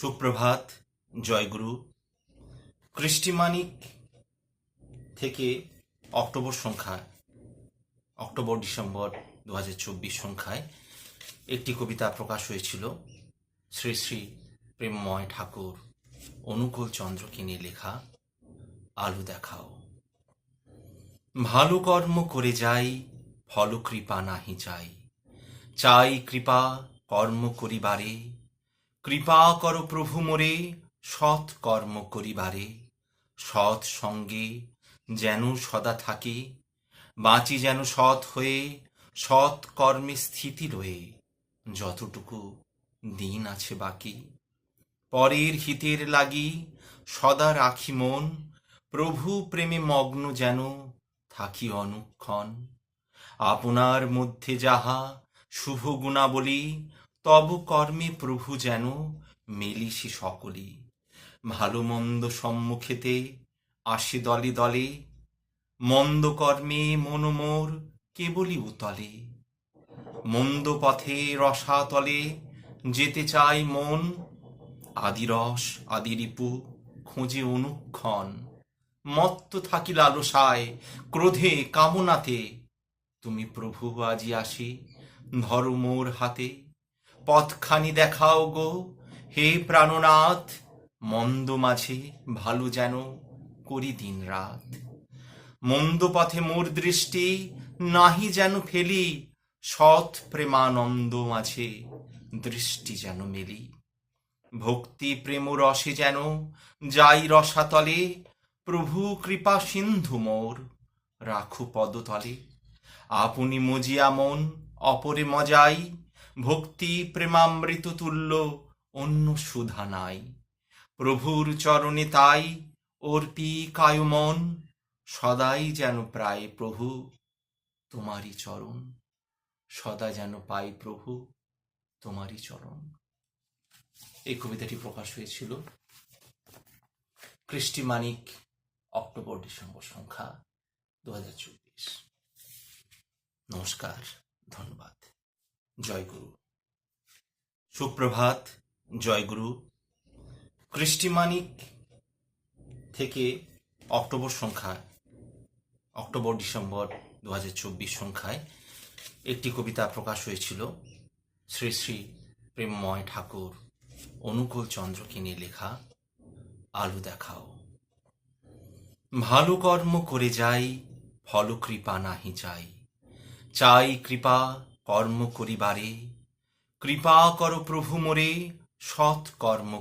সুপ্রভাত, জয়গুরু। কৃষ্টিমানিক থেকে অক্টোবর সংখ্যায়, অক্টোবর, ডিসেম্বর দু হাজার চব্বিশ সংখ্যায় একটি কবিতা প্রকাশ হয়েছিল। শ্রী শ্রী প্রেমময় ঠাকুর, অনুকূল চন্দ্রকে নিয়ে লেখা, আলু দেখাও। ভালো কর্ম করে যাই, ফল কৃপা নাহি চাই। চাই কৃপা কর্ম করিবারে কৃপা কর প্রভু মোরে, সৎ কর্ম করিবারে। সৎ সঙ্গে যেন সদা থাকি, বাঁচি যেন সৎ হয়ে, সৎ কর্মে স্থিতি রয়ে। যতটুকু দিন আছে বাকি, পরের হিতের লাগি সদা রাখি মন। প্রভু প্রেমে মগ্ন যেন থাকি অনুক্ষণ। আপনার মধ্যে যাহা শুভ গুণাবলী তব কর্মে প্রভু যেন মেলিসি সকলি ভালো মন্দ সম্মুখেতে আসে দলে দলে, মন্দ কর্মে মন মোর কেবলই উতলে। মন্দ পথে রসাতলে যেতে চাই মন আদিরস আদিরিপু খোঁজে অনুক্ষণ। মত্ত থাকি লালসায়, ক্রোধে, কামনাতে, তুমি প্রভু আজি আসি, ধরো মোর হাতে। পথখানি দেখাও গো। হে প্রাণনাথ, মন্দ মাঝে ভালো যেন করি দিন রাত মন্দ পথে মোর দৃষ্টি নাহি যেন ফেলি, সৎ প্রেমানন্দ মাঝে দৃষ্টি যেন মেলি। ভক্তি প্রেম রসে যেন যাই রসাতলে, প্রভু কৃপা সিন্ধু মোর রাখু পদতলে। আপনি মজিয়া মন, অপরে মজাই ভক্তি প্রেমামৃত তুল্য অন্য সুধা নাই। প্রভুর চরণে তাই অর্পি কায় মন, সদাই যেন প্রায় প্রভু তোমারই চরণ, সদা যেন পাই প্রভু তোমারই চরণ। এই কবিতাটি প্রকাশ হয়েছিল কৃষ্টি মানিক, অক্টোবর ডিসেম্বর সংখ্যা দু হাজার চব্বিশ। নমস্কার, ধন্যবাদ। জয়গুরু। সুপ্রভাত, জয়গুরু। কৃষ্টিমানিক থেকে অক্টোবর সংখ্যায়, অক্টোবর, ডিসেম্বর দু হাজার চব্বিশ সংখ্যায় একটি কবিতা প্রকাশ হয়েছিল। শ্রী শ্রী প্রেমময় ঠাকুর, অনুকূল চন্দ্রকে নিয়ে লেখা, আলু দেখাও। ভালো কর্ম করে যাই ফল কৃপা নাহি চাই। চাই কৃপা কর্ম করিবারে। কৃপা কর প্রভু মোরে সৎ কর্ম